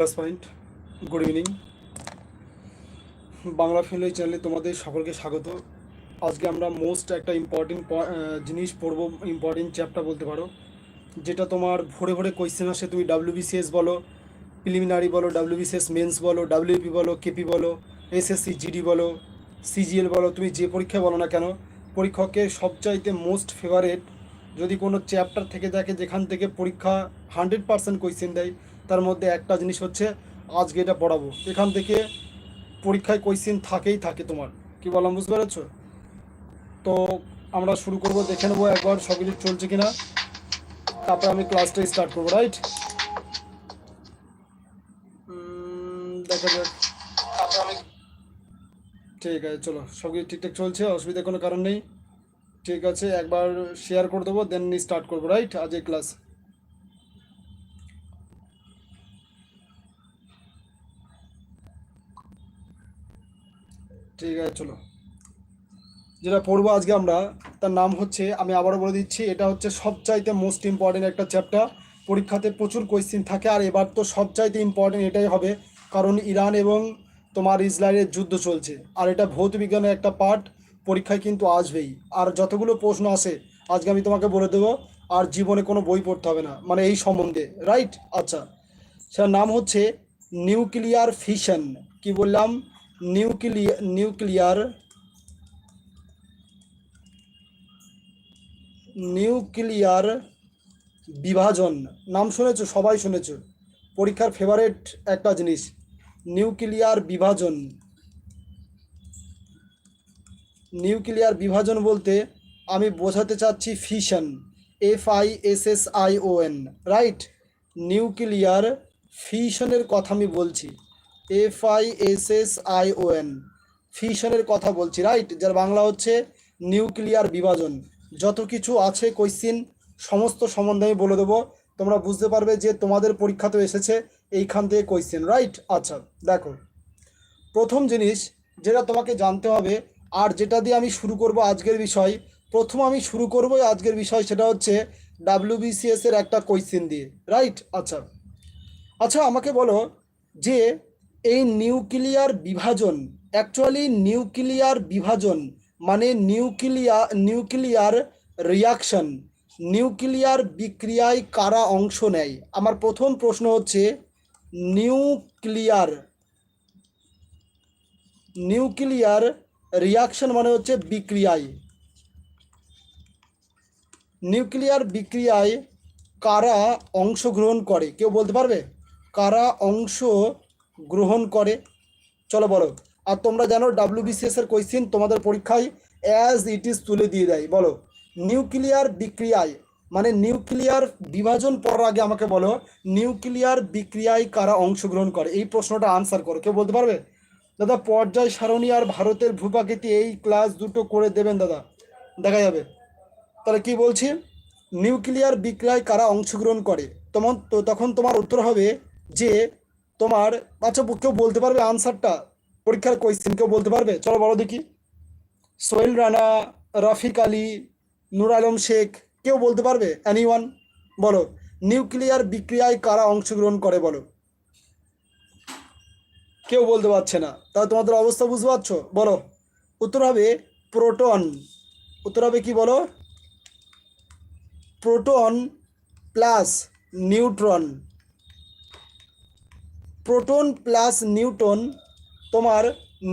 Plus point good evening Bangla film চ্যানেলে তোমাদের সকলকে স্বাগত। আজকে আমরা মোস্ট একটা ইম্পর্টেন্ট জিনিস পড়ব ইম্পর্টেন্ট চ্যাপ্টার বলতে পারো। যেটা তোমার ভোরে ভোরে কোয়েশ্চেন আসে, তুমি ডাব্লিউবিসিএস বলো প্রিলিমিনারি বলো ডাব্লিউবিসিএস মেন্স বলো ডাব্লিউপি বলো কেপি বলো এসএসসি জিডি বলো সিজিএল বলো, তুমি যে পরীক্ষা বলো না কেন, পরীক্ষকের সবচাইতে মোস্ট ফেভারেট যদি কোনো চ্যাপ্টার থেকে থাকে যেখান থেকে পরীক্ষা হান্ড্রেড পার্সেন্ট কোয়েশ্চেন দেয় তার মধ্যে একটা জিনিস হচ্ছে, আজকে এটা পড়াবো। এখান থেকে পরীক্ষায় কোয়েশ্চেন থাকেই থাকে তোমার। কি বললাম, বুঝতে পেরেছ? তো আমরা শুরু করব, দেখে নেব একবার সব কিছু চলছে কিনা। তারপর আমি ক্লাসটা স্টার্ট করব রাইট দেখা যাক। ঠিক আছে, চলো সব কিছু ঠিকঠাক চলছে, অসুবিধার কোনো কারণ নেই। ঠিক আছে, একবার শেয়ার করে দেবো দেন স্টার্ট করব রাইট আজ এই ক্লাস ঠিক আছে, চলো। যেটা পড়ব আজকে আমরা, তার নাম হচ্ছে, আমি আবারও বলে দিচ্ছি, এটা হচ্ছে সবচাইতে মোস্ট ইম্পর্টেন্ট একটা চ্যাপ্টার পরীক্ষাতে প্রচুর কোয়েশ্চেন থাকে, আর এবার তো সবচাইতে ইম্পর্টেন্ট এটাই হবে, কারণ ইরান এবং তোমার ইসরায়েলের যুদ্ধ চলছে। আর এটা ভৌত বিজ্ঞানের একটা পার্ট পরীক্ষায় কিন্তু আসবেই। আর যতগুলো প্রশ্ন আসে, আজকে আমি তোমাকে বলে দেবো, আর জীবনে কোনো বই পড়তে হবে না মানে এই সম্বন্ধে রাইট আচ্ছা। সেটার নাম হচ্ছে নিউক্লিয়ার ফিশন কি বললাম? নিউক্লিয়ার নিউক্লিয়ার নিউক্লিয়ার বিভাজন। নাম শুনেছো? সবাই শুনেছো? পরীক্ষার ফেভারেট একটা জিনিস। নিউক্লিয়ার বিভাজন। নিউক্লিয়ার বিভাজন বলতে আমি বোঝাতে চাচ্ছি fission F I S S I O N right nuclear ফিশনের কথা আমি বলছি। F I S S I O N ফিশনের কথা বলছি রাইট যার বাংলা হচ্ছে নিউক্লিয়ার বিভাজন। যত কিছু আছে কোয়েশ্চিন সমস্ত সম্বন্ধে আমি বলে দেবো। তোমরা বুঝতে পারবে যে তোমাদের পরীক্ষাতেও এসেছে, এইখান থেকে কোয়েশ্চেন রাইট আচ্ছা দেখো। প্রথম জিনিস যেটা তোমাকে জানতে হবে, আর যেটা দিয়ে আমি শুরু করব আজকের বিষয়, প্রথম আমি শুরু করব আজকের বিষয় সেটা হচ্ছে ডাব্লিউবিসিএস এর একটা কোয়েশ্চেন দিয়ে রাইট আচ্ছা। আচ্ছা আমাকে বলো যে এই নিউক্লিয়ার বিভাজন অ্যাকচুয়ালি নিউক্লিয়ার বিভাজন মানে নিউক্লিয়া, নিউক্লিয়ার রিয়াকশন নিউক্লিয়ার বিক্রিয়ায় কারা অংশ নেয়? আমার প্রথম প্রশ্ন হচ্ছে, নিউক্লিয়ার নিউক্লিয়ার রিয়াকশন মানে হচ্ছে বিক্রিয়ায়। নিউক্লিয়ার বিক্রিয়ায় কারা অংশগ্রহণ করে? কেউ বলতে পারবে? কারা অংশ গ্রহণ করে। চলো বলো। আর তোমরা জানো ডাব্লিউবিসিএস এর কোয়েশ্চেন তোমাদের পরীক্ষায় অ্যাজ ইট ইজ তুলে দিয়ে দেয়। বলো নিউক্লিয়ার বিক্রিয়ায় মানে নিউক্লিয়ার বিভাজন পড়ার আগে আমাকে বলো নিউক্লিয়ার বিক্রিয়ায় কারা অংশগ্রহণ করে? এই প্রশ্নটা আনসার করো। কেউ বলতে পারবে? দাদা, পর্যায় সারণী আর ভারতের ভূপাকৃতি এই ক্লাস দুটো করে দেবেন দাদা। দেখা যাবে। তাহলে কি বলছি? নিউক্লিয়ার বিক্রিয়ায় কারা অংশগ্রহণ করে? তখন তো তখন তোমার উত্তর হবে যে তোমার আচ্ছা কেউ বলতে পারবে আনসারটা পরীক্ষার কোয়েশ্চেন কেউ বলতে পারবে? চলো বলো দেখি। সোহেল রানা, রফিক আলী, নুর আলম শেখ, কেউ বলতে পারবে? অ্যানি ওয়ান বলো। নিউক্লিয়ার বিক্রিয়ায় কারা অংশগ্রহণ করে বলো? কেউ বলতে পারছে না। তাহলে তোমাদের অবস্থা বুঝতে পারছ? বলো। উত্তর হবে প্রোটন উত্তর হবে কি বলো? Proton plus neutron proton plus neutron তোমার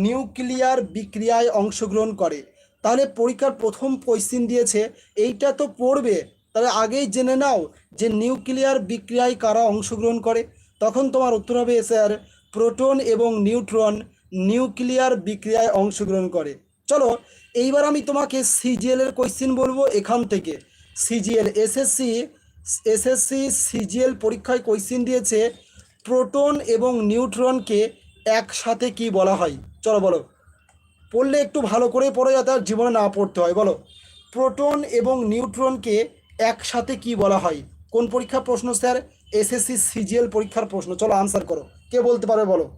নিউক্লিয়ার বিক্রিয়ায় অংশগ্রহণ করে। তাহলে পরীক্ষার প্রথম কোয়েশ্চিন দিয়েছে, এইটা তো পড়বে। তাহলে আগেই জেনে নাও যে নিউক্লিয়ার বিক্রিয়ায় কারা অংশগ্রহণ করে। তখন তোমার উত্তর হবে স্যার, প্রোটন এবং নিউট্রন নিউক্লিয়ার বিক্রিয়ায় অংশগ্রহণ করে। চলো, এইবার আমি তোমাকে সিজিএল এর কোয়েশ্চিন বলব এখান থেকে। সিজিএল, এসএসসি এসএসসি সিজিএল পরীক্ষায় কোয়েশ্চিন দিয়েছে প্রোটন এবং নিউট্রনকে একসাথে কি বলা হয়? চলো বলো। পড়লে একটু ভালো করে পড়ে যাতে আর জীবনে না পড়তে হয়, বলো। প্রোটন এবং নিউট্রনকে একসাথে কি বলা হয়? কোন পরীক্ষার প্রশ্ন, স্যার? এসএসসি সিজিএল পরীক্ষার প্রশ্ন। চলো আনসার করো। কে বলতে পারবে বলো?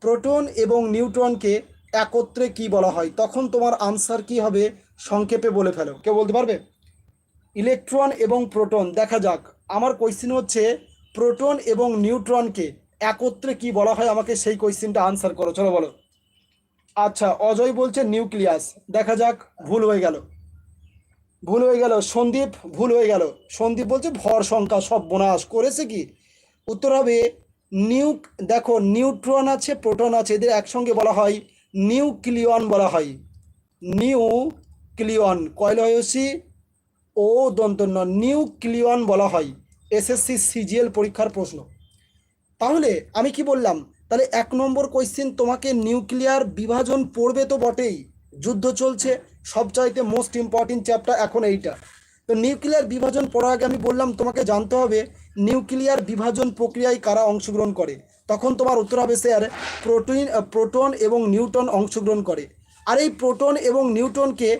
প্রোটন এবং নিউট্রনকে একত্রে কি বলা হয়? তখন তোমার আনসার কি হবে? সংক্ষেপে বলে ফেলো। কেউ বলতে পারবে? ইলেকট্রন এবং প্রোটন। দেখা যাক। আমার কোয়েশ্চেন হচ্ছে প্রোটন এবং নিউট্রনকে একত্রে কি বলা হয়? আমাকে সেই কোয়েশ্চেনটা আনসার করো। চলো বলো। আচ্ছা অজয় বলছে নিউক্লিয়াস। দেখা যাক, ভুল হয়ে গেল। ভুল হয়ে গেল। সন্দীপ, ভুল হয়ে গেল। সন্দীপ বলছে ভর সংখ্যা সব বোনাস। করেছে কি? উত্তর হবে নিউ দেখো, নিউট্রন আছে, প্রোটন আছে, এদের একসঙ্গে বলা হয় নিউক্লিয়ন বলা হয়। নিউ ক্লিয়ন কয়লা হয়েছি ও দন্তন্য। নিউক্লিয়ন বলা হয়। এসএসসি সিজিএল পরীক্ষার প্রশ্ন। তাহলে আমি কি বললাম? তাহলে এক নম্বর কোয়েশ্চেন তোমাকে নিউক্লিয়ার বিভাজন পড়বে তো বটেই। যুদ্ধ চলছে, সবচাইতে মোস্ট ইম্পর্টেন্ট চ্যাপ্টার এখন এইটা। তো নিউক্লিয়ার বিভাজন পড়ার আগে আমি বললাম, তোমাকে জানতে হবে নিউক্লিয়ার বিভাজন প্রক্রিয়ায় কারা অংশগ্রহণ করে। তখন তোমার উত্তর হবে স্যার প্রোটিন প্রোটন এবং নিউটন অংশগ্রহণ করে। আর এই প্রোটন এবং নিউটনকে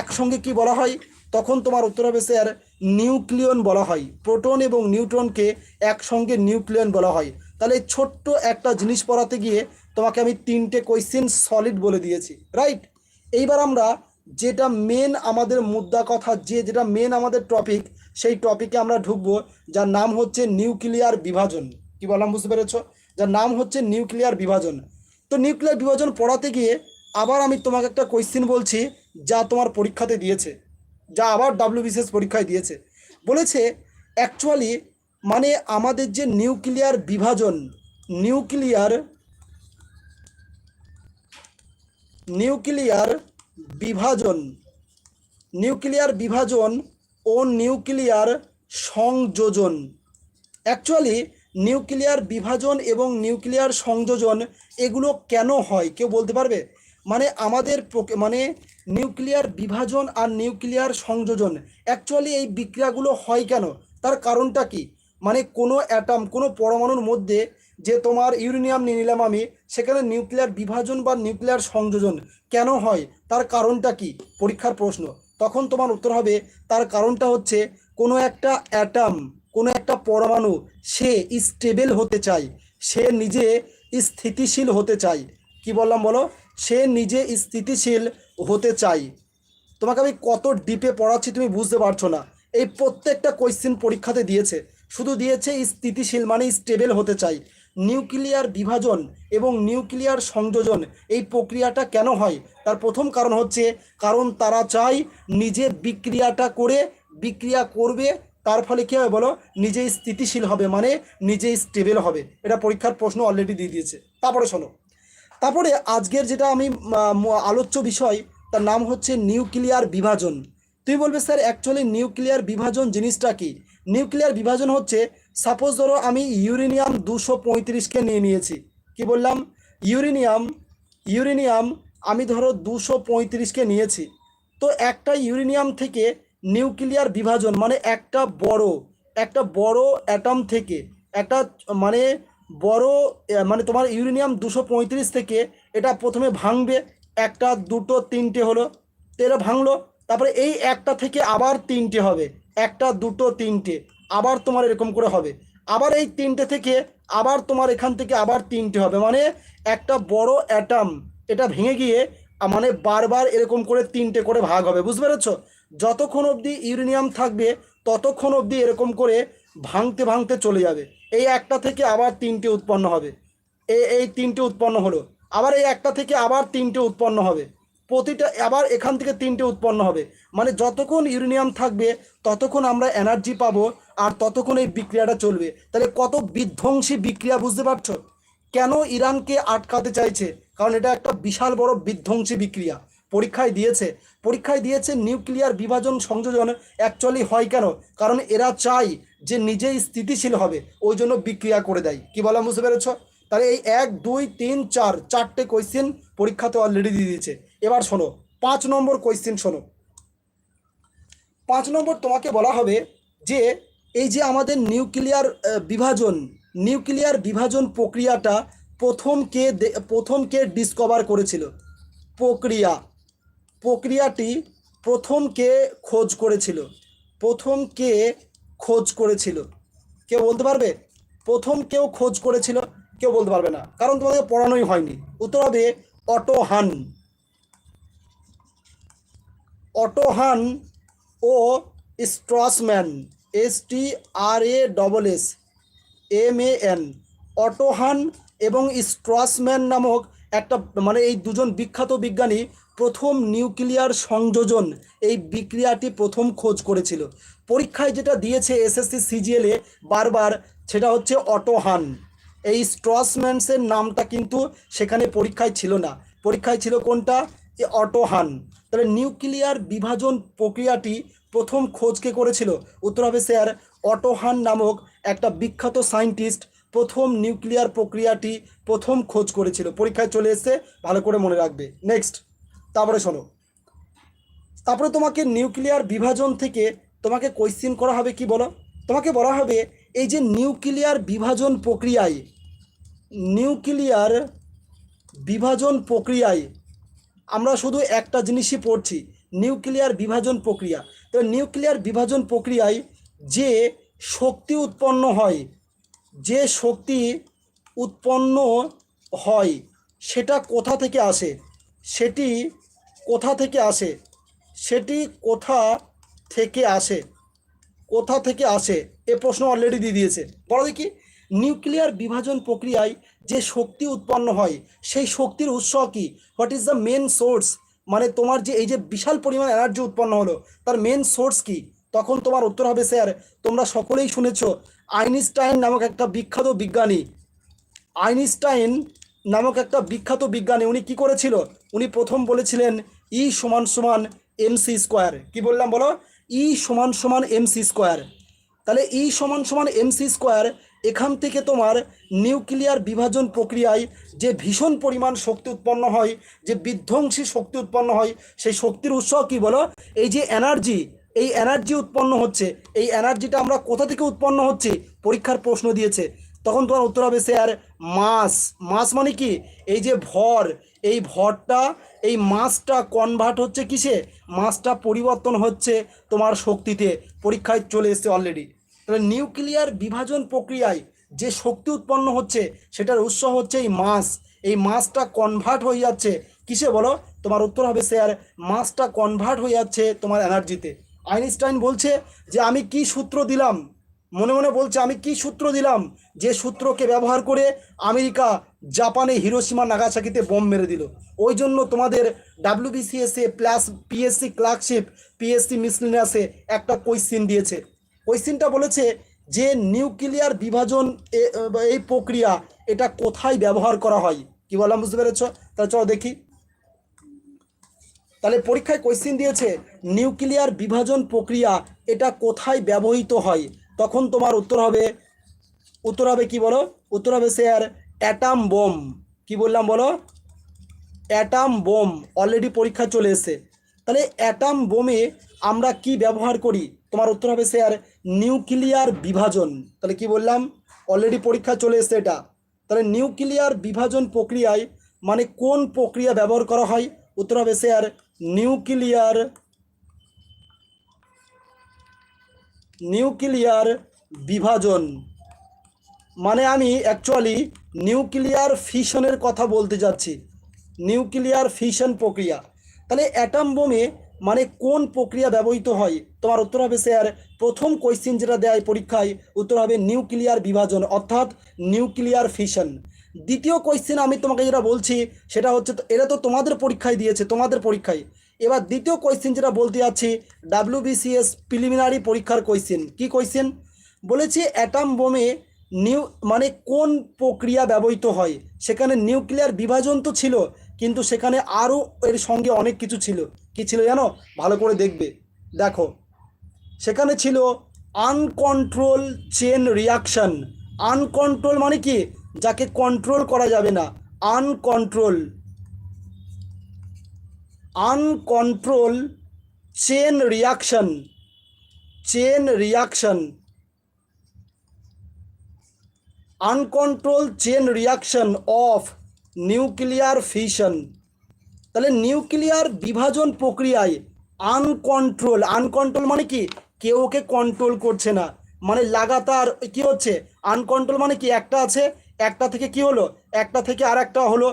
একসঙ্গে কি বলা হয়? তখন তোমার উত্তর হবে স্যার নিউক্লিয়ন বলা হয়। প্রোটন এবং নিউট্রনকে একসঙ্গে নিউক্লিয়ন বলা হয়। তাহলে ছোট্ট একটা জিনিস পড়াতে গিয়ে তোমাকে আমি তিনটে কোয়েশ্চেন সলিড বলে দিয়েছি। রাইট এইবার আমরা যেটা মেন আমাদের মুদ্রা কথা, যে যেটা মেন আমাদের টপিক সেই টপিকে আমরা ঢুকবো, যার নাম হচ্ছে নিউক্লিয়ার বিভাজন। কি বললাম বুঝতে পেরেছ? যার নাম হচ্ছে নিউক্লিয়ার বিভাজন। তো নিউক্লিয়ার বিভাজন পড়াতে গিয়ে আবার আমি তোমাকে একটা কোয়েশ্চেন বলছি, যা তোমার পরীক্ষাতে দিয়েছে। যা আবার ডাব্লিউবিসিএস পরীক্ষায় দিয়েছে। বলেছে অ্যাকচুয়ালি মানে আমাদের যে নিউক্লিয়ার বিভাজন নিউক্লিয়ার নিউক্লিয়ার বিভাজন নিউক্লিয়ার বিভাজন ও নিউক্লিয়ার সংযোজন। অ্যাকচুয়ালি নিউক্লিয়ার বিভাজন এবং নিউক্লিয়ার সংযোজন, এগুলো কেন হয়? কেউ বলতে পারবে? মানে আমাদের মানে নিউক্লিয়ার বিভাজন আর নিউক্লিয়ার সংযোজন। অ্যাকচুয়ালি এই বিক্রিয়াগুলো হয় কেন? তার কারণটা কি? মানে কোনো অ্যাটম কোনো পরমাণুর মধ্যে যে তোমার ইউরেনিয়াম নিয়ে নিলাম আমি, সেখানে নিউক্লিয়ার বিভাজন বা নিউক্লিয়ার সংযোজন কেন হয়? তার কারণটা কি? পরীক্ষার প্রশ্ন। তখন তোমার উত্তর হবে, তার কারণটা হচ্ছে কোনো একটা অ্যাটম কোনো একটা পরমাণু, সে স্টেবল হতে চায়। সে নিজে স্থিতিশীল হতে চায়। কি বললাম বলো? সে নিজে স্থিতিশীল হতে চায় তোমাকে আমি কত ডিপে পড়াচ্ছি তুমি বুঝতে পারছ না। এই প্রত্যেকটা কোয়েশ্চেন পরীক্ষাতে দিয়েছে। শুধু দিয়েছে স্থিতিশীল মানে স্টেবল হতে চাই। নিউক্লিয়ার বিভাজন এবং নিউক্লিয়ার সংযোজন, এই প্রক্রিয়াটা কেন হয়? তার প্রথম কারণ হচ্ছে, কারণ তারা চায় নিজে বিক্রিয়াটা করে বিক্রিয়া করবে, তার ফলে কী হবে বলো? নিজেই স্থিতিশীল হবে মানে নিজেই স্টেবল হবে। এটা পরীক্ষার প্রশ্ন অলরেডি দিয়ে দিয়েছে। তারপরে শোনো। তারপরে আজকের যেটা আমি আলোচ্য বিষয়, তার নাম হচ্ছে নিউক্লিয়ার বিভাজন। তুই বলবে, স্যার অ্যাকচুয়ালি নিউক্লিয়ার বিভাজন জিনিসটা কি? নিউক্লিয়ার বিভাজন হচ্ছে সাপোজ ধরো আমি ইউরেনিয়াম দুশো পঁয়ত্রিশকে নিয়ে নিয়েছি। কি বললাম? ইউরেনিয়াম ইউরেনিয়াম আমি ধরো দুশো পঁয়ত্রিশকে নিয়েছি। তো একটা ইউরেনিয়াম থেকে নিউক্লিয়ার বিভাজন মানে একটা বড় একটা বড় অ্যাটম থেকে, একটা মানে বড় মানে তোমার ইউরেনিয়াম দুশো পঁয়ত্রিশ থেকে এটা প্রথমে ভাঙবে, একটা, দুটো, তিনটে হলো, তো এটা ভাঙলো, তারপরে এই একটা থেকে আবার তিনটে হবে, একটা, দুটো, তিনটে, আবার তোমার এরকম করে হবে, আবার এই তিনটে থেকে আবার তোমার এখান থেকে আবার তিনটে হবে মানে একটা বড় অ্যাটাম এটা ভেঙে গিয়ে মানে বারবার এরকম করে তিনটে করে ভাগ হবে, বুঝতে পেরেছ? যতক্ষণ অবধি ইউরেনিয়াম থাকবে, ততক্ষণ অবধি এরকম করে ভাঙতে ভাঙতে চলে যাবে। এই একটা থেকে আবার তিনটে উৎপন্ন হবে। এই এই তিনটে উৎপন্ন হলো। আবার এই একটা থেকে আবার তিনটে উৎপন্ন হবে। প্রতিটা, আবার এখান থেকে তিনটে উৎপন্ন হবে। মানে যতক্ষণ ইউরেনিয়াম থাকবে, ততক্ষণ আমরা এনার্জি পাবো আর ততক্ষণ এই বিক্রিয়াটা চলবে। তাহলে কত বিধ্বংসী বিক্রিয়া বুঝতে পারছ? কেন ইরানকে আটকাতে চাইছে? কারণ এটা একটা বিশাল বড় বিধ্বংসী বিক্রিয়া। পরীক্ষায় দিয়েছে। পরীক্ষায় দিয়েছে নিউক্লিয়ার বিভাজন সংযোজন। অ্যাকচুয়ালি হয় কেন? কারণ এরা চায় যে নিজেই স্থিতিশীল হবে, ওই জন্য বিক্রিয়া করে দেয়। কি বলা, বুঝতে পেরেছ? তাহলে এই এক, দুই, তিন, চার, চারটে কোয়েশ্চেন পরীক্ষাতে অলরেডি দিয়ে দিয়েছে। এবার শোনো, পাঁচ নম্বর কোয়েশ্চেন শোনো। পাঁচ নম্বর তোমাকে বলা হবে যে, এই যে আমাদের নিউক্লিয়ার বিভাজন নিউক্লিয়ার বিভাজন প্রক্রিয়াটা প্রথম কে প্রথম কে ডিসকভার করেছিল? প্রক্রিয়া। প্রক্রিয়াটি প্রথম কে খোঁজ করেছিল? প্রথম কে খোঁজ করেছিল? কেউ বলতে পারবে? প্রথম কেউ খোঁজ করেছিল? কেউ বলতে পারবে না। কারণ তোমাদের পড়ানোই হয়নি। উত্তর হবে Otto Hahn. Otto Hahn O Strassmann. S T R A double S M A N Otto Hahn এবং স্ট্রসম্যান নামক একটা মানে এই দুজন বিখ্যাত বিজ্ঞানী প্রথম নিউক্লিয়ার সংযোজন এই বিক্রিয়াটি প্রথম খোঁজ করেছিল। পরীক্ষায় যেটা দিয়েছে এসএসসি সিজিএলে বারবার, সেটা হচ্ছে অটোহান এই স্ট্রসম্যানসের নামটা কিন্তু সেখানে পরীক্ষায় ছিল না। পরীক্ষায় ছিল কোনটা? এ অটোহান তাহলে নিউক্লিয়ার বিভাজন প্রক্রিয়াটি প্রথম খোঁজকে করেছিল? উত্তর হবে স্যার অটোহান নামক একটা বিখ্যাত সায়েন্টিস্ট প্রথম নিউক্লিয়ার প্রক্রিয়াটি প্রথম খোঁজ করেছিল। পরীক্ষায় চলে এসে ভালো করে মনে রাখবে। নেক্সট। তারপরে শোনো। তারপরে তোমাকে নিউক্লিয়ার বিভাজন থেকে তোমাকে কোয়েশ্চেন করা হবে কি বলো? তোমাকে বলা হবে এই যে নিউক্লিয়ার বিভাজন প্রক্রিয়ায়, নিউক্লিয়ার বিভাজন প্রক্রিয়ায় আমরা শুধু একটা জিনিসই পড়ছি, নিউক্লিয়ার বিভাজন প্রক্রিয়া। তো নিউক্লিয়ার বিভাজন প্রক্রিয়ায় যে শক্তি উৎপন্ন হয়, যে শক্তি উৎপন্ন হয়, সেটা কোথা থেকে আসে? সেটি কোথা থেকে আসে? সেটি কোথা থেকে আসে? কোথা থেকে আসে? এ প্রশ্ন অলরেডি দিয়ে দিয়েছে। বলো দেখি নিউক্লিয়ার বিভাজন প্রক্রিয়ায় যে শক্তি উৎপন্ন হয়, সেই শক্তির উৎস কি? What is the main source মানে তোমার যে এই যে বিশাল পরিমাণ এনার্জি উৎপন্ন হলো, তার মেন সোর্স কি? তখন তোমার উত্তর হবে স্যার তোমরা সকলেই শুনেছ, আইনস্টাইন নামক একটা বিখ্যাত বিজ্ঞানী। আইনস্টাইন নামক একটা বিখ্যাত বিজ্ঞানী, উনি কি করেছিল? উনি প্রথম বলেছিলেন ই সমান সমান এমসি স্কোয়ার কী বললাম বলো? ই সমান সমান এমসি স্কোয়ার তাহলে ই সমান সমান এম সি স্কোয়ার এখান থেকে তোমার নিউক্লিয়ার বিভাজন প্রক্রিয়ায় যে ভীষণ পরিমাণ শক্তি উৎপন্ন হয়, যে বিধ্বংসী শক্তি উৎপন্ন হয়, সেই শক্তির উৎস কী বলো? এই যে এনার্জি এই এনার্জি উৎপন্ন হচ্ছে। এই এনার্জিটা আমরা কোথা থেকে উৎপন্ন হচ্ছে? পরীক্ষার প্রশ্ন দিয়েছে। তখন তোমার উত্তর হবে স্যার, মাস। মাস মানে কি? এই যে ভর, এই ভরটা, এই মাসটা কনভার্ট হচ্ছে কিসে? মাসটা পরিবর্তন হচ্ছে তোমার শক্তিতে। পরীক্ষায় চলে এসছে অলরেডি তাহলে নিউক্লিয়ার বিভাজন প্রক্রিয়ায় যে শক্তি উৎপন্ন হচ্ছে, সেটার উৎস হচ্ছে এই মাস। এই মাসটা কনভার্ট হয়ে যাচ্ছে কিসে বলো? তোমার উত্তর হবে স্যার, মাসটা কনভার্ট হয়ে যাচ্ছে তোমার এনার্জিতে আইনস্টাইন বলছে যে, আমি কি সূত্র দিলাম? মনে মনে বলছে, আমি কি সূত্র দিলাম? যে সূত্রকে ব্যবহার করে আমেরিকা জাপানে হিরোসীমা নাগাসাকিতে বোম মেরে দিল। ওই জন্য তোমাদের ডাব্লিউবিসিএসএ প্লাস পিএসসি ক্লার্কশিপ পিএসসি মিসলিনাসে একটা কোয়েশ্চিন দিয়েছে। কোয়েশ্চিনটা বলেছে যে নিউক্লিয়ার বিভাজন এই প্রক্রিয়া এটা কোথায় ব্যবহার করা হয়? কি বললাম বুঝতে পেরেছ? তাহলে চলো দেখি। তাহলে পরীক্ষায় কোয়েশ্চিন দিয়েছে নিউক্লিয়ার বিভাজন প্রক্রিয়া এটা কোথায় ব্যবহৃত হয়? তখন তোমার উত্তর হবে উত্তর হবে কি বলো? উত্তর হবে স্যার অ্যাটাম বোম কি বললাম বলো? অ্যাটাম বোম অলরেডি পরীক্ষা চলে এসেছে। তাহলে অ্যাটাম বোমে আমরা কি ব্যবহার করি? তোমার উত্তর হবে স্যার নিউক্লিয়ার বিভাজন। তাহলে কি বললাম? অলরেডি পরীক্ষা চলে এসেছে এটা। তাহলে নিউক্লিয়ার বিভাজন প্রক্রিয়ায় মানে কোন প্রক্রিয়া ব্যবহার করা হয়? উত্তর হবে স্যার নিউক্লিয়ার নিউক্লিয়ার বিভাজন। মানে আমি অ্যাকচুয়ালি নিউক্লিয়ার ফিশনের কথা বলতে যাচ্ছি। নিউক্লিয়ার ফিশন প্রক্রিয়া। তাহলে অ্যাটাম বোমে মানে কোন প্রক্রিয়া ব্যবহৃত হয়? তোমার উত্তর হবে স্যার প্রথম কোয়েশ্চেন যেটা দেয় পরীক্ষায়, উত্তর হবে নিউক্লিয়ার বিভাজন, অর্থাৎ নিউক্লিয়ার ফিশন দ্বিতীয় কোয়েশ্চেন আমি তোমাকে যেটা বলছি, সেটা হচ্ছে এটা তো তোমাদের পরীক্ষায় দিয়েছে, তোমাদের পরীক্ষায়। এবার দ্বিতীয় কোয়েশ্চেন যেটা বলতে যাচ্ছি ডাব্লিউবিসিএস প্রিলিমিনারি পরীক্ষার কোয়েশ্চেন কি কোয়েশ্চেন বলেছি অ্যাটাম বোমে নিউ মানে কোন প্রক্রিয়া ব্যবহৃত হয়? সেখানে নিউক্লিয়ার বিভাজন তো ছিল, কিন্তু সেখানে আরও এর সঙ্গে অনেক কিছু ছিল। কি ছিল জানো? ভালো করে দেখবে। দেখো, সেখানে ছিল আনকন্ট্রোল চেন রিয়াকশন আনকন্ট্রোল মানে কি? যাকে কন্ট্রোল করা যাবে না। Uncontrol uncontrol chain reaction chain reaction uncontrol chain reaction of nuclear fission তাহলে নিউক্লিয়ার বিভাজন প্রক্রিয়ায় আনকন্ট্রোল আনকন্ট্রোল মানে কি? কেউ ওকে কন্ট্রোল করছে না। মানে লাগাতার কি হচ্ছে? আনকন্ট্রোল মানে কি? একটা আছে, একটা থেকে কি হলো? একটা থেকে আর একটা হলো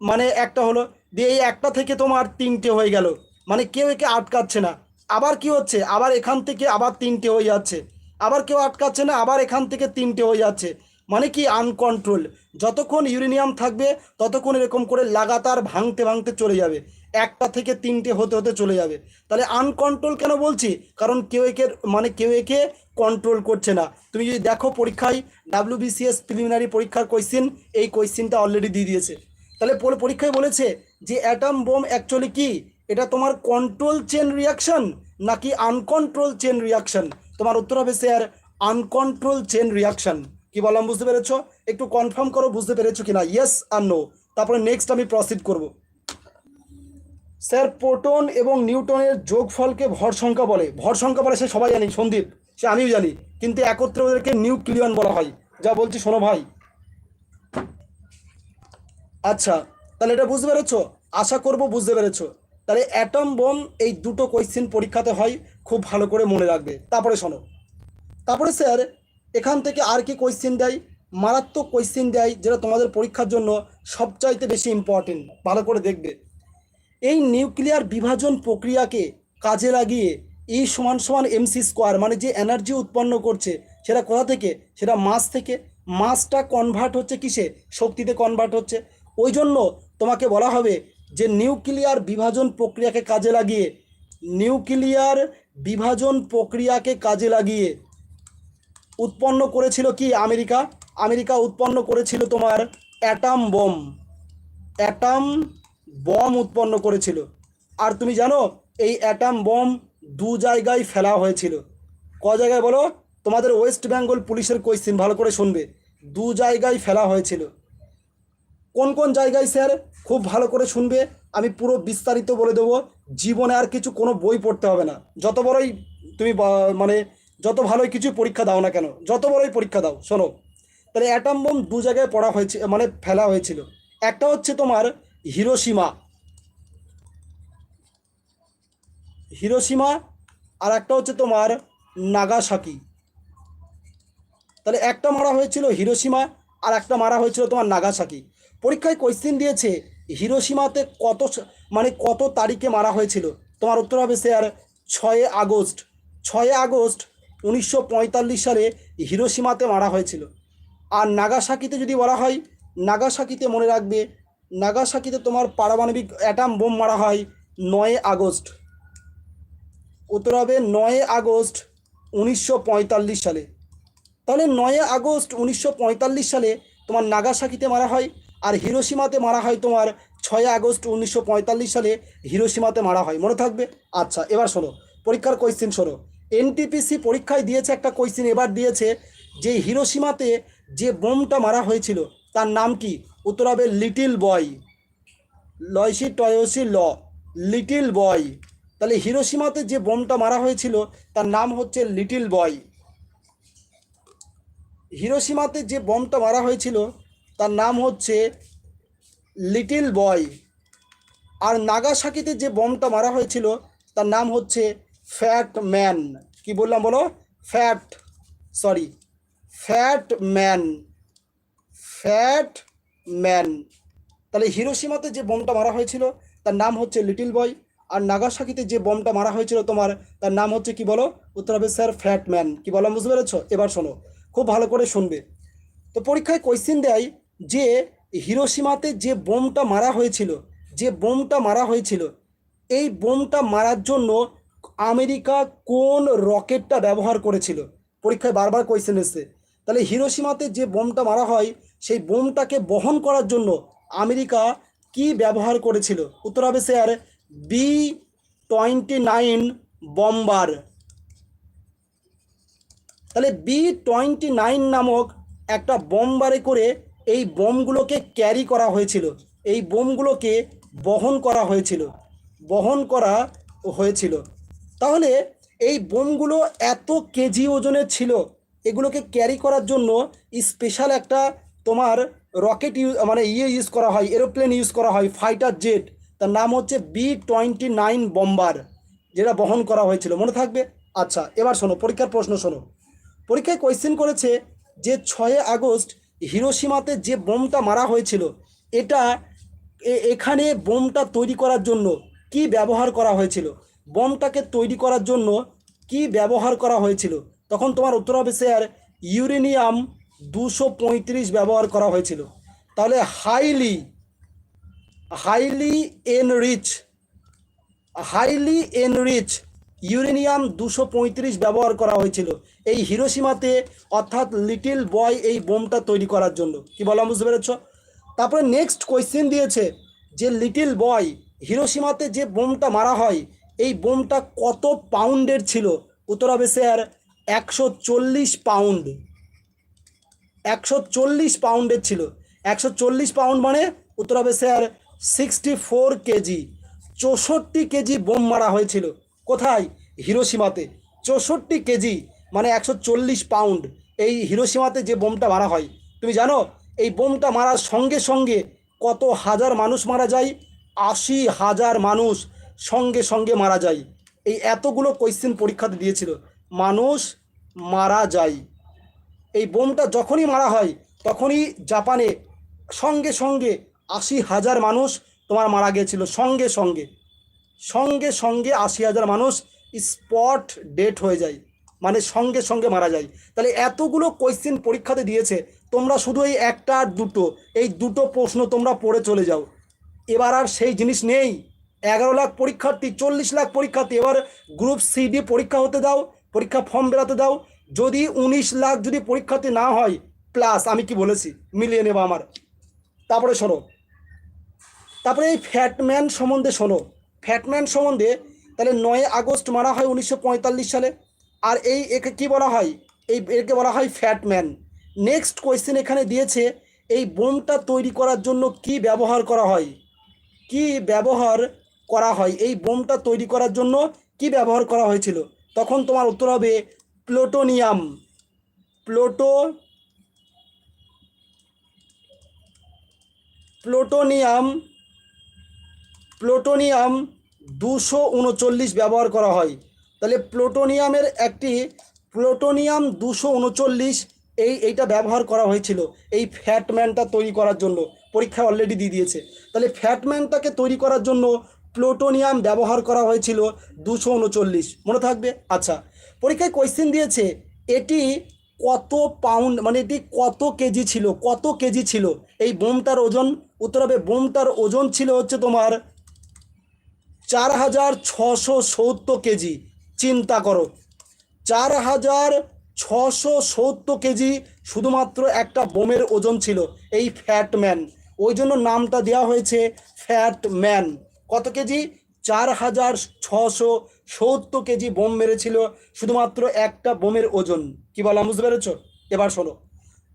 মানে একটা হলো। দিয়ে এই একটা থেকে তোমার তিনটে হয়ে গেল। মানে কেউ একে আটকাচ্ছে না। আবার কি হচ্ছে? আবার এখান থেকে আবার তিনটে হয়ে যাচ্ছে। আবার কেউ আটকাচ্ছে না, আবার এখান থেকে তিনটে হয়ে যাচ্ছে। মানে কি আনকন্ট্রোল যতক্ষণ ইউরেনিয়াম থাকবে, ততক্ষণ এরকম করে লাগাতার ভাঙতে ভাঙতে চলে যাবে। একটা থেকে তিনটে হতে হতে চলে যাবে। তাহলে আনকন্ট্রোল কেন বলছি? কারণ কেউ একে মানে কেউ একে কন্ট্রোল করছে না। তুমি যদি দেখো পরীক্ষায় ডাব্লিউবিসিএস প্রিলিমিনারি পরীক্ষার কোয়েশ্চেন এই কোয়েশ্চেনটা অলরেডি দিয়ে দিয়েছে। তাহলে পরে, পরীক্ষায় বলেছে যে অ্যাটম বোম অ্যাকচুয়ালি কি? এটা তোমার কন্ট্রোল চেন রিয়াকশন নাকি আনকন্ট্রোল চেন রিয়াকশন তোমার উত্তর হবে স্যার আনকন্ট্রোল চেন রিয়াকশন কি বললাম, বুঝতে পেরেছ? একটু কনফার্ম করো, বুঝতে পেরেছ কিনা? ইয়েস আর নো তারপরে নেক্সট আমি প্রসিড করব। স্যার প্রোটন এবং নিউটনের যোগফলকে ভর সংখ্যা বলে। ভর সংখ্যা বলে সে সবাই জানি, সন্দীপ। সে আমিও জানি। কিন্তু একত্রে ওদেরকে নিউক্লিয়ন বলা হয়। যা বলছি শোনো ভাই। আচ্ছা তাহলে এটা বুঝতে পেরেছ? আশা করব বুঝতে পেরেছ। তাহলে অ্যাটম বোম এই দুটো কোয়েশ্চেন পরীক্ষাতে হয়, খুব ভালো করে মনে রাখবে। তারপরে শোনো। তারপরে স্যার এখান থেকে আর কি কোয়েশ্চেন দেয়? মারাত্মক কোয়েশ্চেন দেয়, যেটা তোমাদের পরীক্ষার জন্য সবচাইতে বেশি ইম্পর্টেন্ট ভালো করে দেখবে। এই নিউক্লিয়ার বিভাজন প্রক্রিয়াকে কাজে লাগিয়ে ই সমান সমান এমসি স্কোয়ার মানে যে এনার্জি উৎপন্ন করছে, সেটা কোথা থেকে? সেটা মাস থেকে। মাসটা কনভার্ট হচ্ছে কিসে? শক্তিতে কনভার্ট হচ্ছে। ওই জন্য তোমাকে বলা হবে যে নিউক্লিয়ার বিভাজন প্রক্রিয়াকে কাজে লাগিয়ে নিউক্লিয়ার বিভাজন প্রক্রিয়াকে কাজে লাগিয়ে উৎপন্ন করেছিল কি আমেরিকা? আমেরিকা উৎপন্ন করেছিল তোমার অ্যাটাম বোম। অ্যাটাম বম উৎপন্ন করেছিল। আর তুমি জানো, এই অ্যাটাম বম দু জায়গায় ফেলা হয়েছিল। ক জায়গায় বলো? তোমাদের ওয়েস্ট বেঙ্গল পুলিশের কোয়েশ্চেন ভালো করে শুনবে। দু জায়গায় ফেলা হয়েছিল। কোন কোন জায়গায়, স্যার? খুব ভালো করে শুনবে। আমি পুরো বিস্তারিত বলে দেবো। জীবনে আর কিছু কোনো বই পড়তে হবে না। যত বড়ই তুমি মানে যত ভালোই কিছু পরীক্ষা দাও না কেন, যত বড়ই পরীক্ষা দাও, শোনো। তাহলে অ্যাটাম বোম দু জায়গায় পড়া হয়েছে মানে ফেলা হয়েছিল। একটা হচ্ছে তোমার হিরোসীমা হিরোসীমা আর একটা হচ্ছে তোমার নাগাসাকি। তাহলে একটা মারা হয়েছিল হিরোসীমা আর একটা মারা হয়েছিল তোমার নাগাসাকি। পরীক্ষায় কোয়েশ্চেন দিয়েছে হিরোসীমাতে কত মানে কত তারিখে মারা হয়েছিল? তোমার উত্তর হবে স্যার ছয়ে আগস্ট। ছয়ে আগস্ট উনিশশো পঁয়তাল্লিশ সালে হিরোসীমাতে মারা হয়েছিল। আর নাগাসাকিতে যদি বলা হয়, নাগাসাকিতে মনে রাখবে, নাগাসাকিতে তোমার পারমাণবিক অ্যাটাম বোম মারা হয় নয় আগস্ট। উত্তর হবে নয় আগস্ট উনিশশো পঁয়তাল্লিশ সালে। তাহলে নয় আগস্ট উনিশশো পঁয়তাল্লিশ সালে তোমার নাগাসাকিতে মারা হয় আর হিরোসীমাতে মারা হয় তোমার ছয় আগস্ট উনিশশো পঁয়তাল্লিশ সালে হিরোসীমাতে মারা হয়। মনে থাকবে? আচ্ছা এবার শোনো, পরীক্ষার কোয়েশ্চেন শোনো। এনটিপিসি পরীক্ষায় দিয়েছে একটা কোয়েশ্চেন এবার দিয়েছে যে হিরোসীমাতে যে বোমটা মারা হয়েছিল, তার নাম কি? উত্তর হবে লিটিল বয়। লয়সি টয়সি ল। Little boy. তাহলে হিরোসীমাতে যে বোমটা মারা হয়েছিল, তার নাম হচ্ছে লিটিল বয়। হিরোসীমাতে যে বোমটা মারা হয়েছিল, তার নাম হচ্ছে লিটিল বয়। আর নাগাসাকিতে যে বোমটা মারা হয়েছিল, তার নাম হচ্ছে ফ্যাট ম্যান কি বললাম বলো? Fat sorry fat man fat man তাহলে হিরোসীমাতে যে বোমটা মারা হয়েছিল, তার নাম হচ্ছে লিটিল বয় আর নাগাসাকিতে যে বোমটা মারা হয়েছিল তোমার, তার নাম হচ্ছে কি বলো? উত্তর হবে স্যার ফ্যাট ম্যান কি বললাম বুঝতে পেরেছ? এবার শোনো, খুব ভালো করে শুনবে। তো পরীক্ষায় কোয়েশ্চেন দেয় যে, হিরোসীমাতে যে বোমটা মারা হয়েছিল, যে বোমটা মারা হয়েছিল, এই বোমটা মারার জন্য আমেরিকা কোন রকেটটা ব্যবহার করেছিল? পরীক্ষায় বারবার কোয়েশ্চেন এসছে। তাহলে হিরোসীমাতে যে বোমটা মারা হয়, সেই বোমটাকে বহন করার জন্য আমেরিকা কি ব্যবহার করেছিল? উত্তর হবে sir B twenty nine bomber তাহলে বি টোয়েন্টি নাইন নামক একটা বোমবারে করে এই বোমগুলোকে ক্যারি করা হয়েছিল। এই বোমগুলোকে বহন করা হয়েছিল। বহন করা হয়েছিল। তাহলে এই বোমগুলো এত কেজি ওজনের ছিল, এগুলোকে ক্যারি করার জন্য স্পেশাল একটা তোমার রকেট ইউ মানে ইয়ে ইউজ করা হয় এরোপ্লেন ইউজ করা হয় ফাইটার জেট তার নাম হচ্ছে বি টোয়েন্টি নাইন বম্বার যেটা বহন করা হয়েছিল। মনে থাকবে? আচ্ছা এবার শোনো, পরীক্ষার প্রশ্ন শোনো। পরীক্ষায় কোয়েশ্চেন করেছে যে ছয় আগস্ট হিরোসীমাতে যে বোমটা মারা হয়েছিল, এটা এখানে বোমটা তৈরি করার জন্য কি ব্যবহার করা হয়েছিল? বোমটাকে তৈরি করার জন্য কি ব্যবহার করা হয়েছিল? তখন তোমার উত্তর হবে স্যার ইউরেনিয়াম দুশো ব্যবহার করা হয়েছিল। তাহলে highly highly enrich highly enrich uranium দুশো ব্যবহার করা হয়েছিল এই হিরোসীমাতে অর্থাৎ লিটিল বয় এই বোমটা তৈরি করার জন্য। কি বললাম, বুঝতে পেরেছ? তারপরে নেক্সট কোয়েশ্চেন দিয়েছে যে লিটিল বয় হিরোসীমাতে যে বোমটা মারা হয় এই বোমটা কত পাউন্ডের ছিল? উত্তর হবে স্যার, একশো চল্লিশ পাউন্ড। একশো চল্লিশ পাউন্ডের ছিল। একশো চল্লিশ পাউন্ড মানে উত্তর হবে স্যার, সিক্সটি ফোর কেজি। চৌষট্টি কেজি বোম মারা হয়েছিল। কোথায়? হিরোসীমাতে। চৌষট্টি কেজি মানে একশো চল্লিশ পাউন্ড। এই হিরোসীমাতে যে বোমটা মারা হয়। তুমি জানো, এই বোমটা মারার সঙ্গে সঙ্গে কত হাজার মানুষ মারা যায়? আশি হাজার মানুষ। সঙ্গে সঙ্গে মারা যায়। এই এতগুলো কোয়েশ্চেন পরীক্ষাতে দিয়েছিল। মানুষ মারা যায়। এই বোমটা যখনই মারা হয়, তখনই জাপানে সঙ্গে সঙ্গে আশি হাজার মানুষ তোমার মারা গিয়েছিল। সঙ্গে সঙ্গে সঙ্গে সঙ্গে আশি হাজার মানুষ স্পট ডেট হয়ে যায়। মানে সঙ্গে সঙ্গে মারা যায়। তাহলে এতগুলো কোয়েশ্চেন পরীক্ষাতে দিয়েছে, তোমরা শুধু এই একটা আর দুটো, এই দুটো প্রশ্ন তোমরা পড়ে চলে যাও। এবার আর সেই জিনিস নেই। এগারো লাখ পরীক্ষার্থী, চল্লিশ লাখ পরীক্ষার্থী। এবার গ্রুপ সিডি পরীক্ষা হতে দাও, পরীক্ষা ফর্ম বেরাতে দাও। যদি উনিশ লাখ যদি পরীক্ষার্থী না হয় প্লাস আমি কি বলেছি? মিলিয়ে নেব আমার। তারপরে শোনো। তারপরে এই ফ্যাটম্যান সম্বন্ধে শোনো। ফ্যাটম্যান সম্বন্ধে তাহলে নয় আগস্ট মারা হয় উনিশশো পঁয়তাল্লিশ সালে। আর এই একে কী বলা হয়? এই একে বলা হয় ফ্যাটম্যান নেক্সট কোয়েশ্চেন এখানে দিয়েছে, এই বোমটা তৈরি করার জন্য কি ব্যবহার করা হয়? কি ব্যবহার করা হয়। এই বোমটা তৈরি করার জন্য কি ব্যবহার করা হয়েছিল? তখন তোমার উত্তর হবে প্লোটোনিয়াম। প্লোটো প্লোটোনিয়াম প্লোটোনিয়াম দুশো উনচল্লিশ ব্যবহার করা হয়। তাহলে প্লোটোনিয়ামের একটি প্লোটোনিয়াম দুশো উনচল্লিশ এই এইটা ব্যবহার করা হয়েছিল। এই ফ্যাটম্যানটা তৈরি করার জন্য। পরীক্ষা অলরেডি দিয়ে দিয়েছে। তাহলে ফ্যাটম্যানটাকে তৈরি করার জন্য প্লোটোনিয়াম ব্যবহার করা হয়েছিল দুশো উনচল্লিশ। মনে থাকবে? আচ্ছা পরীক্ষায় কোয়েশ্চেন দিয়েছে, এটি কত পাউন্ড মানে এটি কত কেজি ছিল? কত কেজি ছিল? এই বোমটার ওজন, উত্তর হবে, বোমটার ওজন ছিল হচ্ছে তোমার চার হাজার ছশো সত্তর কেজি চিন্তা করো, চার হাজার ছশো সত্তর কেজি শুধুমাত্র একটা বোমের ওজন ছিল, এই ফ্যাটম্যান ওই জন্য নামটা দেওয়া হয়েছে ফ্যাটম্যান কত কেজি? চার হাজার ছশো সত্তর কেজি বোম মেরেছিল শুধুমাত্র একটা বোমের ওজন। কি বলা, বুঝতে পেরেছ? এবার শোনো।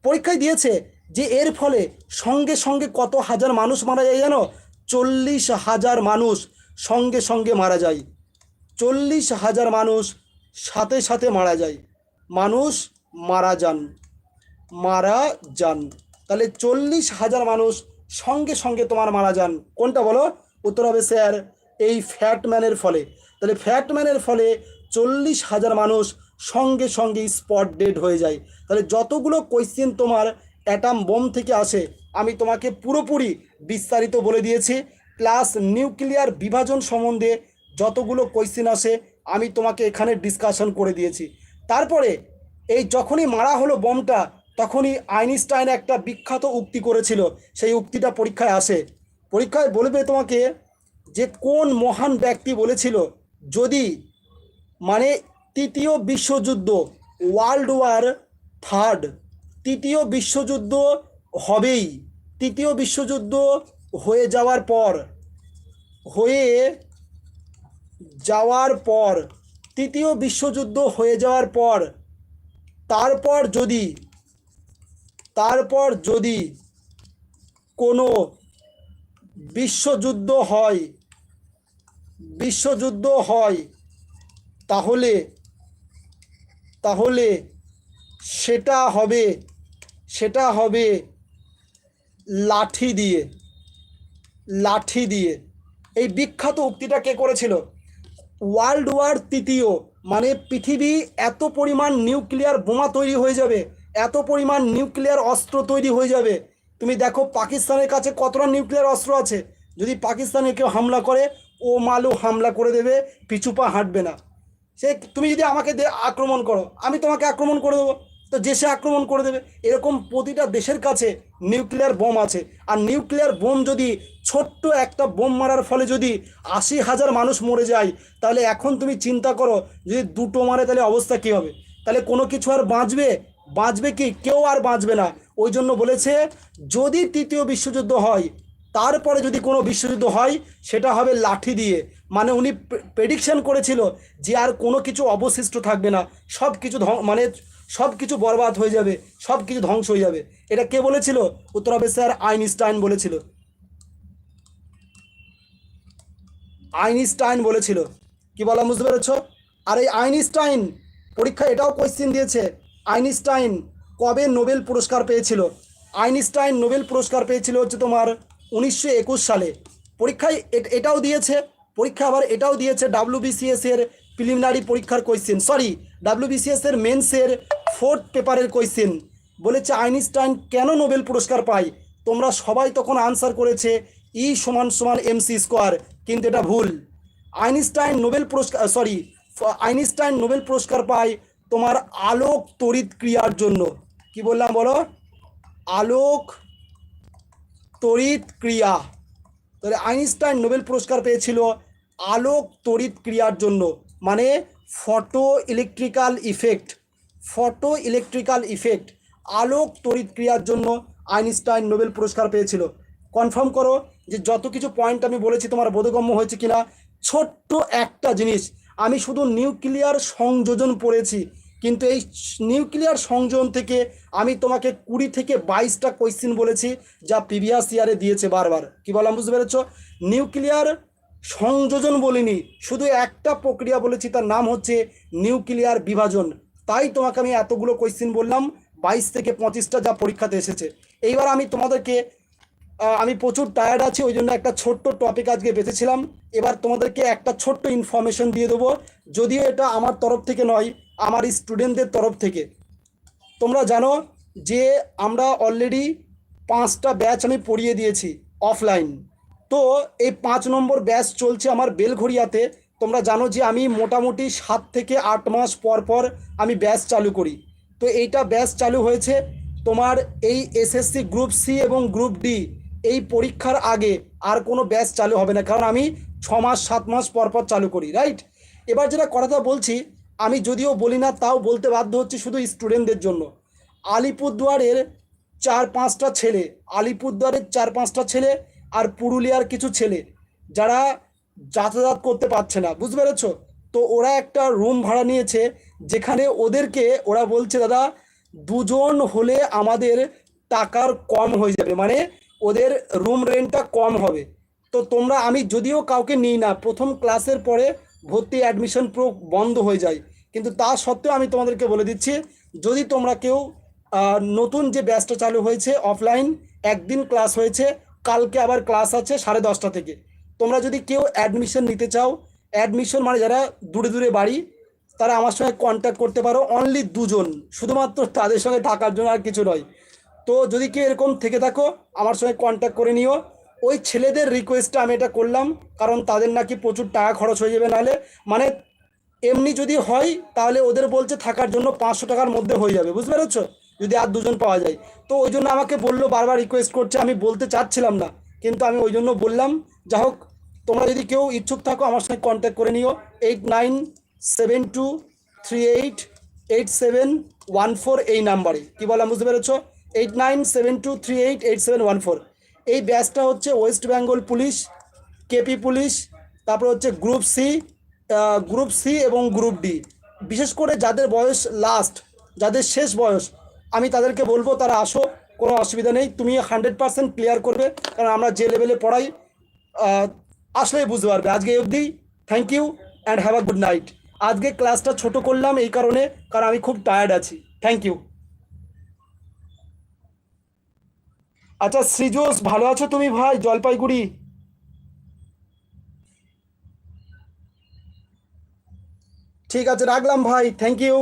পরীক্ষায় দিয়েছে যে এর ফলে সঙ্গে সঙ্গে কত হাজার মানুষ মারা যায় জানো? চল্লিশ হাজার মানুষ সঙ্গে সঙ্গে মারা যায়। চল্লিশ হাজার মানুষ সাথে সাথে মারা যায়। মানুষ মারা যান। মারা যান। তাহলে চল্লিশ হাজার মানুষ সঙ্গে সঙ্গে তোমার মারা যান। কোনটা বলো? উত্তর হবে স্যার, এই ফ্যাটম্যানের ফলে। তাহলে ফ্যাটম্যানের ফলে চল্লিশ হাজার মানুষ সঙ্গে সঙ্গে স্পট ডেড হয়ে যায়। তাহলে যতগুলো কোয়েশ্চেন তোমার অ্যাটাম বোম থেকে আসে, আমি তোমাকে পুরোপুরি বিস্তারিত বলে দিয়েছি। প্লাস নিউক্লিয়ার বিভাজন সম্বন্ধে যতগুলো কোয়েশ্চেন আসে, আমি তোমাকে এখানে ডিসকাশন করে দিয়েছি। তারপরে এই যখনই মারা হলো বোমটা তখনই আইনস্টাইন একটা বিখ্যাত উক্তি করেছিল। সেই উক্তিটা পরীক্ষায় আসে। পরীক্ষায় বলবে তোমাকে যে কোন মহান ব্যক্তি বলেছিল, যদি মানে তৃতীয় বিশ্বযুদ্ধ ওয়ার্ল্ড ওয়ার থার্ড তৃতীয় বিশ্বযুদ্ধ হবেই, তৃতীয় বিশ্বযুদ্ধ হয়ে যাওয়ার পর, হয়ে যাওয়ার পর, তৃতীয় বিশ্বযুদ্ধ হয়ে যাওয়ার পর, তারপর যদি তারপর যদি কোনো বিশ্বযুদ্ধ হয় বিশ্বযুদ্ধ হয়, তাহলে তাহলে সেটা হবে সেটা হবে লাঠি দিয়ে লাঠি দিয়ে। এই বিখ্যাত উক্তিটা কে করেছিল? ওয়ার্ল্ড ওয়ার তৃতীয় মানে পৃথিবী এত পরিমাণ নিউক্লিয়ার বোমা তৈরি হয়ে যাবে, এত পরিমাণ নিউক্লিয়ার অস্ত্র তৈরি হয়ে যাবে তুমি দেখো পাকিস্তানের কাছে কতটা নিউক্লিয়ার অস্ত্র আছে। যদি পাকিস্তানে কেউ হামলা করে, ও মালও হামলা করে দেবে, পিছু পা হাঁটবে না। সে, তুমি যদি আমাকে আক্রমণ করো, আমি তোমাকে আক্রমণ করে দেবো। তো সে আক্রমণ করে দেবে, এরকম প্রতিটা দেশের কাছে নিউক্লিয়ার বোম আছে। আর নিউক্লিয়ার বোম যদি ছোট্ট একটা বোম মারার ফলে যদি আশি হাজার মানুষ মরে যায়, তাহলে এখন তুমি চিন্তা করো, যদি দুটো মারে তাহলে অবস্থা কী হবে? তাহলে কোনো কিছু আর বাঁচবে? বাঁচবে কি? কেউ আর বাঁচবে না। ওই জন্য বলেছে, যদি তৃতীয় বিশ্বযুদ্ধ হয়, তারপরে যদি কোনো বিশ্বযুদ্ধ হয়, সেটা হবে লাঠি দিয়ে। মানে উনি প্রেডিকশন করেছিল যে আর কোনো কিছু অবশিষ্ট থাকবে না। সব কিছু মানে সব কিছু বরবাদ হয়ে যাবে, সব কিছু ধ্বংস হয়ে যাবে। এটা কে বলেছিল? উত্তর হবে স্যার আইনস্টাইন বলেছিল। আইনস্টাইন বলেছিল। কি বলা বুঝতে পেরেছ? আর এই আইনস্টাইন পরীক্ষা এটাও কোয়েশ্চেন দিয়েছে। আইনস্টাইন কবে নোবেল পুরস্কার পেয়েছিল? আইনস্টাইন নোবেল পুরস্কার পেয়েছিল হচ্ছে তোমার উনিশশো একুশ সালে। পরীক্ষায় এটাও দিয়েছে, পরীক্ষা আবার এটাও দিয়েছে ডাব্লিউবিসিএস এর প্রিলিমিনারি পরীক্ষার কোয়েশ্চেন সরি ডাব্লিউবিসিএস এর মেন্সের ফোর্থ পেপারের কোয়েশ্চেন বলেছে আইনস্টাইন কেন নোবেল পুরস্কার পায়? তোমরা সবাই তখন আনসার করেছে ই সমান সমান এমসি স্কোয়ার কিন্তু এটা ভুল। আইনস্টাইন নোবেল পুরস্কার সরি আইনস্টাইন নোবেল পুরস্কার পায় তোমার আলোক তড়িৎ ক্রিয়ার জন্য। কি বললাম বলো? আলোক তড়িৎ ক্রিয়া। তাহলে আইনস্টাইন নোবেল পুরস্কার পেয়েছিল আলোক তড়িৎ ক্রিয়ার জন্য মানে photo electrical effect. Photo electrical effect, আলোক তড়িৎ ক্রিয়ার জন্য আইনস্টাইন নোবেল পুরস্কার পেয়েছিল। কনফার্ম করো যে যত কিছু পয়েন্ট আমি বলেছি তোমার বোধগম্য হয়েছে কিনা, ছোট্ট একটা জিনিস, আমি শুধু নিউক্লিয়ার সংযোজন পড়েছি। কিন্তু এই নিউক্লিয়ার সংযোজন থেকে আমি তোমাকে কুড়ি থেকে বাইশটা কোয়েশ্চেন বলেছি, যা প্রিভিয়াস ইয়ারে দিয়েছে বারবার। কি বললাম, বুঝতে পেরেছ? নিউক্লিয়ার সংযোজন বলিনি, শুধু একটা প্রক্রিয়া বলেছি, তার নাম হচ্ছে নিউক্লিয়ার বিভাজন। তাই তোমাকে আমি এতগুলো কোয়েশ্চেন বললাম, বাইশ থেকে পঁচিশটা যা পরীক্ষাতে এসেছে। এইবার আমি তোমাদেরকে আমি প্রচুর টায়ার্ড আছি, ওই জন্য একটা ছোট্ট টপিক আজকে বেঁচেছিলাম। এবার তোমাদেরকে একটা ছোট্ট ইনফরমেশন দিয়ে দেবো। যদিও এটা আমার তরফ থেকে নয়, আমার স্টুডেন্টদের তরফ থেকে। তোমরা জানো যে আমরা অলরেডি পাঁচটা ব্যাচ আমি পড়িয়ে দিয়েছি অফলাইন তো এই পাঁচ নম্বর ব্যাচ চলছে আমার বেলঘড়িয়াতে। তোমরা জানো যে আমি মোটামুটি সাত থেকে আট মাস পর পর আমি ব্যাচ চালু করি। তো এইটা ব্যাচ চালু হয়েছে তোমার এই এসএসসি গ্রুপ সি এবং গ্রুপ ডি এই পরীক্ষার আগে আর কোনো ব্যাচ চালু হবে না। কারণ আমি ছ মাস সাত মাস পর পর চালু করি রাইট এবার যেটা কথাটা বলছি, আমি যদিও বলি না, তাও বলতে বাধ্য হচ্ছি শুধু স্টুডেন্টদের জন্য। আলিপুরদুয়ারের চার পাঁচটা ছেলে, আলিপুরদুয়ারের চার পাঁচটা ছেলে আর পুরুলিয়ার কিছু ছেলে, যারা যাতায়াত করতে পারছে না, বুঝতে পেরেছ? তো ওরা একটা রুম ভাড়া নিয়েছে, যেখানে ওদেরকে ওরা বলছে, দাদা, দুজন হলে আমাদের টাকার কম হয়ে যাবে। মানে ওদের রুম রেন্টটা কম হবে। তো তোমরা, আমি যদিও কাউকে নিই না, প্রথম ক্লাসের পরে ভর্তি অ্যাডমিশন প্রো বন্ধ হয়ে যায়। কিন্তু তা সত্ত্বেও আমি তোমাদেরকে বলে দিচ্ছি, যদি তোমরা কেউ নতুন যে ব্যাচটা চালু হয়েছে অফলাইন একদিন ক্লাস হয়েছে, কালকে আবার ক্লাস আছে সাড়ে দশটা থেকে। তোমরা যদি কেউ অ্যাডমিশন নিতে চাও অ্যাডমিশন মানে যারা দূরে দূরে বাড়ি, তারা আমার সঙ্গে কন্ট্যাক্ট করতে পারো অনলি দুজন, শুধুমাত্র তাদের সঙ্গে থাকার জন্য আর কিছু নয়। তো যদি কেউ এরকম থেকে থাকো, আমার সঙ্গে কন্ট্যাক্ট করে নিও। ওই ছেলেদের রিকোয়েস্টটা আমি এটা করলাম, কারণ তাদের নাকি প্রচুর টাকা খরচ হয়ে যাবে নাহলে। মানে এমনি যদি হয়, তাহলে ওদের বলছে থাকার জন্য পাঁচশো টাকার মধ্যে হয়ে যাবে, বুঝতে পেরেছ? যদি আর দুজন পাওয়া যায়। তো ওই জন্য আমাকে বলল, বারবার রিকোয়েস্ট করছে, আমি বলতে চাচ্ছিলাম না। কিন্তু আমি ওই জন্য বললাম, যা হোক, তোমরা যদি কেউ ইচ্ছুক থাকো, আমার সঙ্গে কন্ট্যাক্ট করে নিও। Eight nine seven two three eight eight seven one four এই নাম্বারে কী বললাম, বুঝতে পেরেছ? Eight nine seven two three eight eight seven one four এই ব্যাচটা হচ্ছে West Bengal police KP police তারপর হচ্ছে গ্রুপ সি গ্রুপ সি এবং গ্রুপ ডি বিশেষ করে যাদের বয়স লাস্ট যাদের শেষ বয়স, আমি তাদেরকে বলব তারা আসো, কোনো অসুবিধা নেই। তুমি হান্ড্রেড পার্সেন্ট ক্লিয়ার করবে, কারণ আমরা যে লেভেলে পড়াই আসলেই বুঝতে পারবে। আজকে অবধি thank you and have a good night আজকে ক্লাসটা ছোট করলাম এই কারণে, কারণ আমি খুব টায়ার্ড আছি। থ্যাংক ইউ আচ্ছা সৃজোস ভালো আছো তুমি ভাই? জলপাইগুড়ি। ঠিক আছে রাখলাম ভাই। Thank you